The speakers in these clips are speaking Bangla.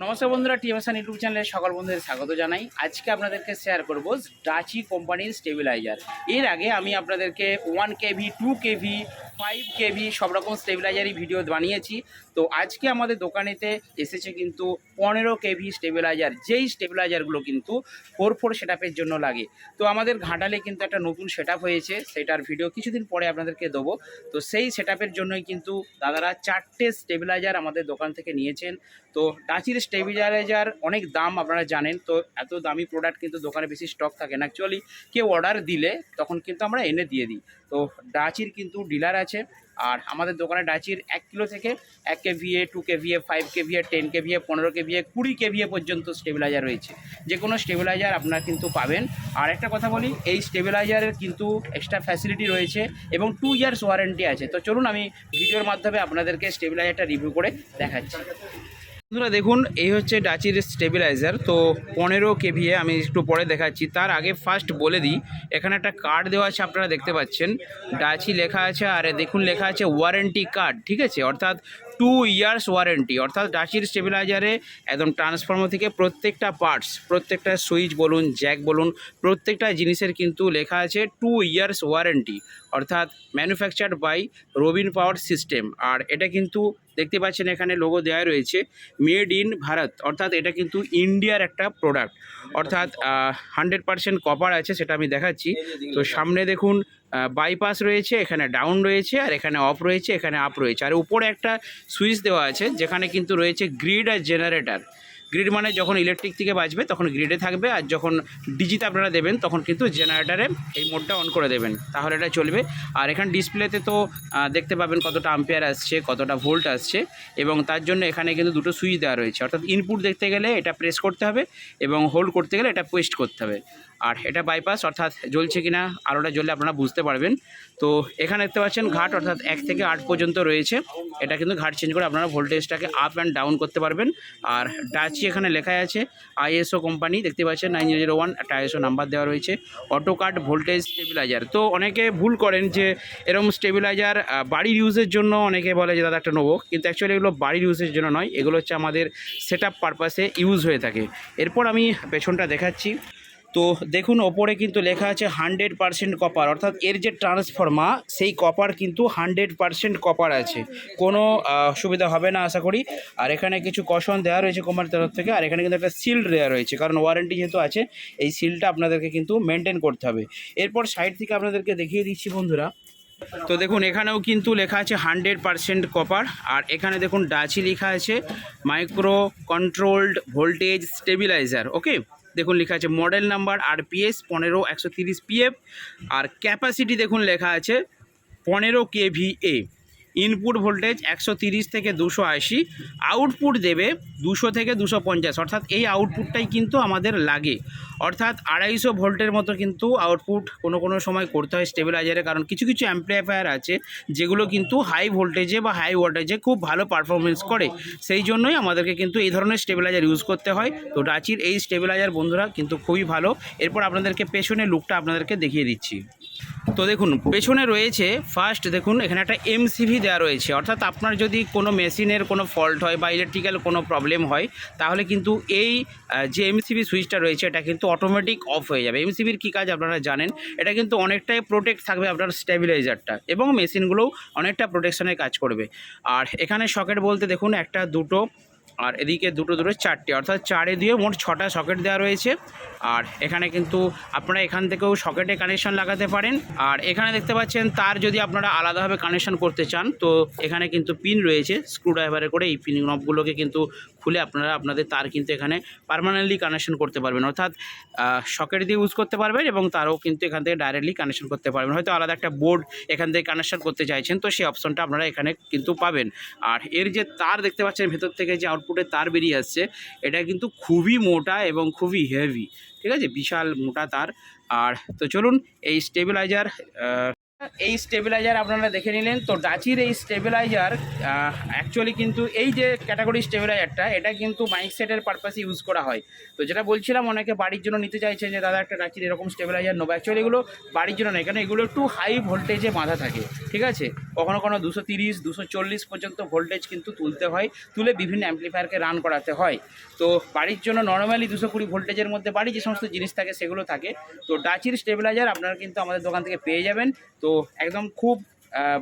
নমস্কার বন্ধুরা টিএমএসএন ইউটিউব চ্যানেলে সকল বন্ধুদের স্বাগত জানাই। আজকে আপনাদেরকে শেয়ার করব ডাচি কোম্পানির স্টেবিলাইজার এর আগে আমি আপনাদেরকে one KV two KV five KV সব রকম স্টেবিলাইজারই ভিডিও বানিয়েছি। তো আজকে আমাদের দোকানেতে এসেছে কিন্তু পনেরো কেভি স্টেবিলাইজার, যেই স্টেবিলাইজারগুলো কিন্তু ফোর ফোর সেট জন্য লাগে। তো আমাদের ঘাটালে কিন্তু একটা নতুন সেট হয়েছে, সেটার ভিডিও কিছুদিন পরে আপনাদেরকে দেবো। তো সেই সেট জন্যই কিন্তু দাদারা চারটে স্টেবিলাইজার আমাদের দোকান থেকে নিয়েছেন। তো ডাচির স্টেবিলাইজার অনেক দাম আপনারা জানেন, তো এত দামি প্রোডাক্ট কিন্তু দোকানে বেশি স্টক থাকে না। অ্যাকচুয়ালি কেউ অর্ডার দিলে তখন কিন্তু আমরা এনে দিয়ে দিই। তো ডাচির কিন্তু ডিলার আছে আর আমাদের দোকানে ডাচির এক কিলো থেকে এক KVA, two KVA, five KVA, ten KVA, পনেরো কেভিএ, কুড়ি কেভিএ পর্যন্ত স্টেবিলাইজার রয়েছে। যে কোনো স্টেবিলাইজার আপনারা কিন্তু পাবেন। আর একটা কথা বলি, এই স্টেবিলাইজারের কিন্তু এক্সট্রা ফ্যাসিলিটি রয়েছে এবং টু ইয়ার্স ওয়ারেন্টি আছে। তো চলুন আমি ভিডিওর মাধ্যমে আপনাদেরকে স্টেবিলাইজারটা রিভিউ করে দেখাচ্ছি। বন্ধুরা দেখুন, এই হচ্ছে ডাচির স্টেবিলাইজার তো পনেরো কেভিএ আমি একটু পরে দেখাচ্ছি। তার আগে ফার্স্ট বলে দিই, এখানে একটা কার্ড দেওয়া আছে আপনারা দেখতে পাচ্ছেন। ডাচি লেখা আছে, আর দেখুন লেখা আছে ওয়ারেন্টি কার্ড ঠিক আছে? অর্থাৎ টু ইয়ার্স ওয়ারেন্টি অর্থাৎ ডাচির স্টেবিলাইজারে একদম ট্রান্সফর্মার থেকে প্রত্যেকটা পার্টস প্রত্যেকটা সুইচ বলুন জ্যাক বলুন, প্রত্যেকটা জিনিসের কিন্তু লেখা আছে টু ইয়ার্স ওয়ারেন্টি অর্থাৎ manufactured by Robin power system আর এটা কিন্তু দেখতে পাচ্ছেন এখানে লোগো দেওয়া রয়েছে মেড ইন ভারত, অর্থাৎ এটা কিন্তু ইন্ডিয়ার একটা প্রোডাক্ট অর্থাৎ হান্ড্রেড পার্সেন্ট কপার আছে সেটা আমি দেখাচ্ছি। তো সামনে দেখুন বাইপাস রয়েছে, এখানে ডাউন রয়েছে আর এখানে অফ রয়েছে, এখানে আপ রয়েছে। আর উপরে একটা সুইচ দেওয়া আছে, যেখানে কিন্তু রয়েছে গ্রিড আর জেনারেটার গ্রিড মানে যখন ইলেকট্রিক থেকে বাজবে তখন গ্রিডে থাকবে আর যখন ডিজিতে আপনারা দেবেন তখন কিন্তু জেনারেটারে এই মোডটা অন করে দেবেন। তাহলে এটা চলবে। আর এখানে ডিসপ্লেতে তো দেখতে পাবেন কতটা আম্পেয়ার আসছে, কতটা ভোল্ট আসছে এবং তার জন্য এখানে কিন্তু দুটো সুইচ দেওয়া রয়েছে। অর্থাৎ ইনপুট দেখতে গেলে এটা প্রেস করতে হবে এবং হোল্ড করতে গেলে এটা পেস্ট করতে হবে। আর এটা বাইপাস অর্থাৎ জ্বলছে কিনা, আলোটা জ্বললে আপনারা বুঝতে পারবেন। তো এখানে দেখতে পাচ্ছেন ঘাট, অর্থাৎ এক থেকে আট পর্যন্ত রয়েছে। এটা কিন্তু ঘাট চেঞ্জ করে আপনারা ভোল্টেজটাকে আপ অ্যান্ড ডাউন করতে পারবেন। আর ডাচি এখানে লেখা আছে আইএসও কোম্পানি দেখতে পাচ্ছেন নাইন জিরো ওয়ান একটা আইএসও নাম্বার দেওয়া রয়েছে অটো কাট ভোল্টেজ স্টেবিলাইজার তো অনেকে ভুল করেন যে এরকম স্টেবিলাইজার বাড়ির ইউজের জন্য অনেকে বলে যে, দাদা, একটা নেব। কিন্তু অ্যাকচুয়ালি এগুলো বাড়ির ইউজের জন্য নয়, এগুলো হচ্ছে আমাদের সেট আপ পারপাসে ইউজ হয়ে থাকে। এরপর আমি পেছনটা দেখাচ্ছি। তো দেখুন, ওপরে কিন্তু লেখা আছে হান্ড্রেড পারসেন্ট কপার অর্থাৎ এর যে ট্রান্সফর্মা সেই কপার কিন্তু হান্ড্রেড পারসেন্ট কপার আছে। কোনো সুবিধা হবে না, আশা করি। আর এখানে কিছু কষন দেওয়া রয়েছে কোম্পানির তরফ থেকে, আর এখানে কিন্তু একটা সিল দেওয়া রয়েছে, কারণ ওয়ারেন্টি যেহেতু আছে, এই সিলটা আপনাদেরকে কিন্তু মেনটেন করতে হবে। এরপর সাইড থেকে আপনাদেরকে দেখিয়ে দিচ্ছি বন্ধুরা। তো দেখুন, এখানেও কিন্তু লেখা আছে হান্ড্রেড পারসেন্ট কপার আর এখানে দেখুন, ডাচি লেখা আছে micro controlled voltage stabiliser okay দেখুন লেখা আছে মডেল নাম্বার আর আরপিএস পনেরো একশো তিরিশ পিএফ আর ক্যাপাসিটি দেখুন লেখা আছে পনেরো কেভিএ ইনপুট ভোল্টেজ একশো তিরিশ থেকে দুশো আশি, আউটপুট দেবে দুশো থেকে দুশো পঞ্চাশ। অর্থাৎ এই আউটপুটটাই কিন্তু আমাদের লাগে। অর্থাৎ আড়াইশো ভোল্টের মতো কিন্তু আউটপুট কোনো কোনো সময় করতে হয় স্টেবিলাইজারে, কারণ কিছু কিছু অ্যাম্পলিফায়ার আছে যেগুলো কিন্তু হাই ভোল্টেজে বা হাই ওয়াটেজে খুব ভালো পারফরমেন্স করে। সেই জন্যই আমাদেরকে কিন্তু এই ধরনের স্টেবিলাইজার ইউজ করতে হয়। তো ডাচির এই স্টেবিলাইজার বন্ধুরা কিন্তু খুবই ভালো। এরপর আপনাদেরকে পেছনে লুকটা আপনাদেরকে দেখিয়ে দিচ্ছি। তো দেখুন, পেছনে রয়েছে ফার্স্ট দেখুন, এখানে একটা এমসিভি দেওয়া রয়েছে। অর্থাৎ আপনার যদি কোনো মেশিনের কোনো ফল্ট হয় বা ইলেকট্রিক্যাল কোনো প্রবলেম হয়, তাহলে কিন্তু এই যে এমসিবি সুইচটা রয়েছে, এটা কিন্তু অটোমেটিক অফ হয়ে যাবে। এমসিবির কী কাজ আপনারা জানেন, এটা কিন্তু অনেকটাই প্রোটেক্ট থাকবে আপনার স্টেবিলাইজারটা এবং মেশিনগুলোও অনেকটা প্রোটেকশনের কাজ করবে। আর এখানে সকেট বলতে দেখুন, একটা দুটো আর এদিকে দুটো দুটো চারটে, অর্থাৎ চারে দিয়ে মোট ছটা সকেট দেওয়া রয়েছে। আর এখানে কিন্তু আপনারা এখান থেকেও সকেটে কানেকশন লাগাতে পারেন। আর এখানে দেখতে পাচ্ছেন, তার যদি আপনারা আলাদাভাবে কানেকশন করতে চান, তো এখানে কিন্তু পিন রয়েছে। স্ক্রুড্রাইভারে করে এই পিন নবগুলোকে কিন্তু খুলে আপনারা আপনাদের তার কিন্তু এখানে পার্মানেন্টলি কানেকশন করতে পারবেন। অর্থাৎ সকেট দিয়ে ইউজ করতে পারবেন এবং তারও কিন্তু এখান থেকে ডাইরেক্টলি কানেকশন করতে পারবেন। হয়তো আলাদা একটা বোর্ড এখান থেকে কানেকশন করতে চাইছেন, তো সেই অপশনটা আপনারা এখানে কিন্তু পাবেন। আর এর যে তার দেখতে পাচ্ছেন, ভেতর থেকে যে আউটপুটে তার বেরিয়ে আসছে। এটা কিন্তু খুবই মোটা এবং খুবই হেভি ঠিক আছে? বিশাল মোটা তার। আর তো চলুন, এই স্টেবিলাইজার এই স্টেবিলাইজার আপনারা দেখে নিলেন। তো ডাচির এই স্টেবিলাইজার অ্যাকচুয়ালি কিন্তু এই যে ক্যাটাগরি স্টেবিলাইজারটা এটা কিন্তু মাইক সেটের পারপাসে ইউজ করা হয়। তো যেটা বলছিলাম, অনেকে বাড়ির জন্য নিতে চাইছে যে, দাদা, একটা ডাচির এরকম স্টেবিলাইজার নেব। অ্যাকচুয়ালি এগুলো বাড়ির জন্য নয় কারণ এগুলো একটু হাই ভোল্টেজে বাঁধা থাকে, ঠিক আছে? কখনো কখনো দুশো তিরিশ, দুশো চল্লিশ পর্যন্ত ভোল্টেজ কিন্তু তুলতে হয়, তুলে বিভিন্ন অ্যাম্প্লিফায়ারকে রান করাতে হয়। তো বাড়ির জন্য নর্মালি দুশো কুড়ি ভোল্টেজের মধ্যে বাড়ি যে সমস্ত জিনিস থাকে, সেগুলো থাকে। তো ডাচির স্টেবিলাইজার আপনারা কিন্তু আমাদের দোকান থেকে পেয়ে যাবেন। তো একদম খুব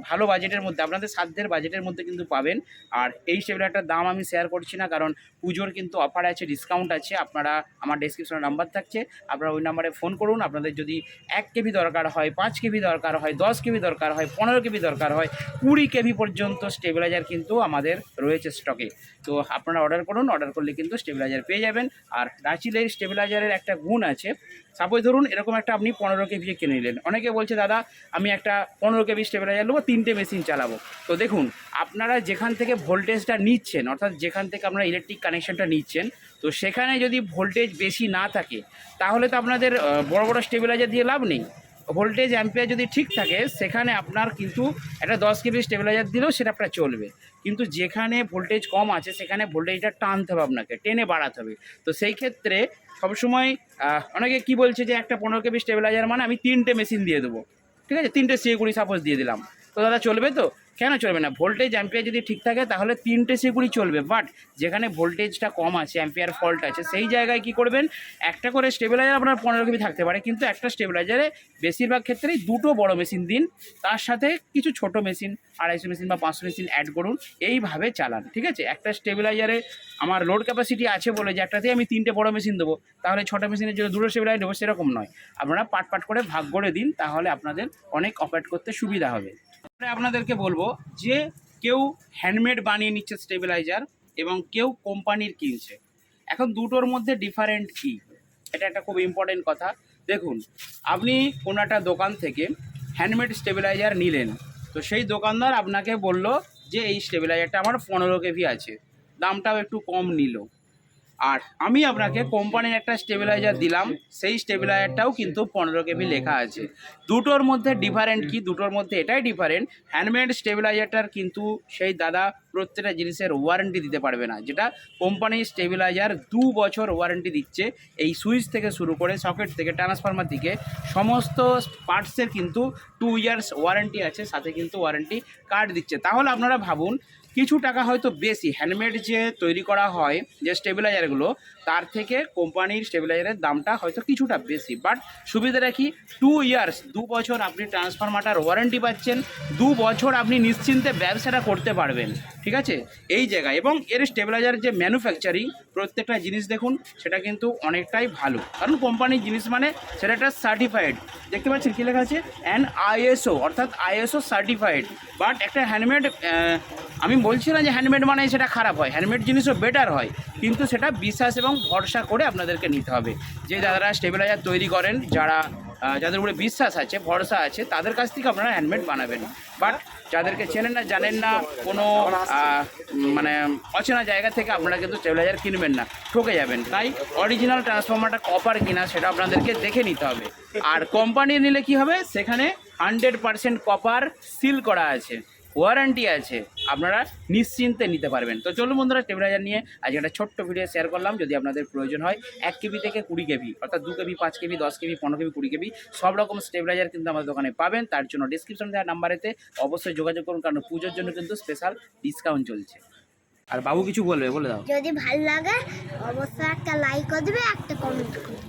ভালো বাজেটের মধ্যে, আপনাদের সাধ্যের বাজেটের মধ্যে কিন্তু পাবেন। আর এই স্টেবিলাইজারটার দাম আমি শেয়ার করছি না, কারণ পুজোর কিন্তু অফার আছে ডিসকাউন্ট আছে, আপনারা, আমার ডেসক্রিপশনে নাম্বার থাকছে, আপনারা ওই নাম্বারে ফোন করুন, আপনাদের যদি এক কেবি দরকার হয়, পাঁচ কেবি দরকার হয়, দশ কেবি দরকার হয়, পনেরো কেবি দরকার হয়, কুড়ি কেবি পর্যন্ত স্টেবিলাইজার কিন্তু আমাদের রয়েছে স্টকে তো আপনারা অর্ডার করুন অর্ডার করলে কিন্তু স্টেবিলাইজার পেয়ে যাবেন। আর ডাচিলের স্টেবিলাইজারের একটা গুণ আছে সাপোজ ধরুন, এরকম একটা আপনি পনেরো কেভি কিনে নিলেন। অনেকে বলছে, দাদা, আমি একটা পনেরো কেভি স্টেবিলাইজার নেব, তিনটে মেশিন চালাবো। তো দেখুন, আপনারা যেখান থেকে ভোল্টেজটা নিচ্ছেন, অর্থাৎ যেখান থেকে আপনারা ইলেকট্রিক কানেকশনটা নিচ্ছেন, তো সেখানে যদি ভোল্টেজ বেশি না থাকে, তাহলে তো আপনাদের বড়ো বড় বড় স্টেবিলাইজার দিয়ে লাভ নেই। ভোল্টেজ অ্যাম্পিয়ার যদি ঠিক থাকে, সেখানে আপনার কিন্তু একটা দশ কেবি স্টেবিলাইজার দিলেও সেটা আপনার চলবে। কিন্তু যেখানে ভোল্টেজ কম আছে, সেখানে ভোল্টেজটা টানতে হবে আপনাকে, টেনে বাড়াতে হবে। তো সেই ক্ষেত্রে সবসময় অনেকে কি বলছে যে একটা পনেরো কেবি স্টেবিলাইজার মানে আমি তিনটে মেশিন দিয়ে দেবো। ঠিক আছে? তিনটে সি কুড়ি সাপোজ দিয়ে দিলাম। তো দাদা চলবে তো? কেন চলবে না? ভোল্টেজ অ্যাম্পিয়ার যদি ঠিক থাকে, তাহলে তিনটে সি কুড়ি চলবে। বাট যেখানে ভোল্টেজটা কম আছে অ্যাম্পিয়ার ফল্ট আছে, সেই জায়গায় কি করবেন? একটা করে স্টেবিলাইজার আপনার পনেরো কেবি থাকতে পারে, কিন্তু একটা স্টেবিলাইজারে বেশিরভাগ ক্ষেত্রেই দুটো বড় মেশিন দিন। তার সাথে কিছু ছোট মেশিন আড়াইশো মেশিন বা পাঁচশো মেশিন অ্যাড করুন। এইভাবে চালান, ঠিক আছে? একটা স্টেবিলাইজারে আমার লোড ক্যাপাসিটি আছে বলে যে একটাতে আমি তিনটে বড় মেশিন দেবো, তাহলে ছটা মেশিনের জন্য দুটো স্টেবিলাইজার দেবো, সেরকম নয়। আপনারা পাট পাট করে ভাগ করে দিন, তাহলে আপনাদের অনেক অপারেট করতে সুবিধা হবে। আপনাদেরকে বলব যে কেউ হ্যান্ডমেড বানিয়ে নিচ্ছে স্টেবিলাইজার এবং কেউ কোম্পানির কিনছে। এখন দুটোর মধ্যে ডিফারেন্ট কী? এটা একটা খুব ইম্পর্টেন্ট কথা। দেখুন, আপনি কোনো একটা দোকান থেকে হ্যান্ডমেড স্টেবিলাইজার নিলেন, তো সেই দোকানদার আপনাকে বলল যে এই স্টেবিলাইজারটা আমার পনেরো কেভি আছে, দামটাও একটু কম নিল। আর আমি আপনাকে কোম্পানির একটা স্টেবিলাইজার দিলাম, সেই স্টেবিলাইজারটাও কিন্তু পনেরো কেবি লেখা আছে। দুটোর মধ্যে ডিফারেন্ট কি? দুটোর মধ্যে এটাই ডিফারেন্ট হ্যান্ডমেড স্টেবিলাইজারটার কিন্তু সেই দাদা প্রত্যেকটা জিনিসের ওয়ারেন্টি দিতে পারবে না। যেটা কোম্পানির স্টেবিলাইজার দু বছর ওয়ারেন্টি দিচ্ছে। এই সুইচ থেকে শুরু করে সকেট থেকে ট্রান্সফরমার থেকে সমস্ত পার্টসের কিন্তু টু ইয়ার্স ওয়ারেন্টি আছে। সাথে কিন্তু ওয়ারেন্টি কার্ড দিচ্ছে। তাহলে আপনারা ভাবুন, কিছু টাকা হয়তো বেশি হ্যান্ডমেড যে তৈরি করা হয়, যে স্টেবিলাইজারগুলো তার থেকে কোম্পানির স্টেবিলাইজারের দামটা হয়তো কিছুটা বেশি। বাট সুবিধাটা কি টু ইয়ার্স দু বছর আপনি ট্রান্সফরমারটার ওয়ারেন্টি পাচ্ছেন। দু বছর আপনি নিশ্চিন্তে ব্যবসাটা করতে পারবেন। ঠিক আছে? এই জায়গায়। এবং এর স্টেবিলাইজার যে ম্যানুফ্যাকচারিং প্রত্যেকটা জিনিস দেখুন, সেটা কিন্তু অনেকটাই ভালো। কারণ কোম্পানির জিনিস মানে সেটা একটা সার্টিফাইড দেখতে পাচ্ছেন কী লেখা আছে? অ্যান্ড আইএসও অর্থাৎ আইএসও সার্টিফাইড বাট একটা হ্যান্ডমেড আমি বলছি না যে হ্যান্ডমেড মানে সেটা খারাপ হয়। হ্যান্ডমেড জিনিসও বেটার হয়। কিন্তু সেটা বিশ্বাস এবং ভরসা করে আপনাদেরকে নিতে হবে। যে দাদারা স্টেবিলাইজার তৈরি করেন, যারা যাদের উপরে বিশ্বাস আছে, ভরসা আছে, তাদের কাছ থেকে আপনারা হ্যান্ডমেড বানাবেন। বাট যাদেরকে চেনেন না, জানেন না, কোনো মানে অচেনা জায়গা থেকে আপনারা কিন্তু স্টেবিলাইজার কিনবেন না, ঠকে যাবেন। তাই অরিজিনাল ট্রান্সফর্মারটা কপার কিনা সেটা আপনাদেরকে দেখে নিতে হবে। আর কোম্পানি নিলে কি হবে? সেখানে হান্ড্রেড পার্সেন্ট কপার সিল করা আছে। ওয়ারেন্টি আছে, আপনারা নিশ্চিন্তে নিতে পারবেন। তো চলুন বন্ধুরা স্টেবিলাইজার নিয়ে আজ একটা ছোট্ট ভিডিও শেয়ার করলাম। যদি আপনাদের প্রয়োজন হয়, এক কেবি থেকে কুড়ি কেবি, অর্থাৎ দু কেবি, পাঁচ কেবি, দশ কেবি, পনেরো কেবি, কুড়ি কেবি, সব রকম স্টেবিলাইজার কিন্তু আমাদের দোকানে পাবেন। তার জন্য ডিসক্রিপশন দেওয়ার নাম্বারেতে অবশ্যই যোগাযোগ করুন, কারণ পুজোর জন্য কিন্তু স্পেশাল ডিসকাউন্ট চলছে। আর বাবু কিছু বলবে, বলে দাও। যদি ভালো লাগে, অবশ্যই একটা লাইক করে দেবে, একটা কমেন্ট করবে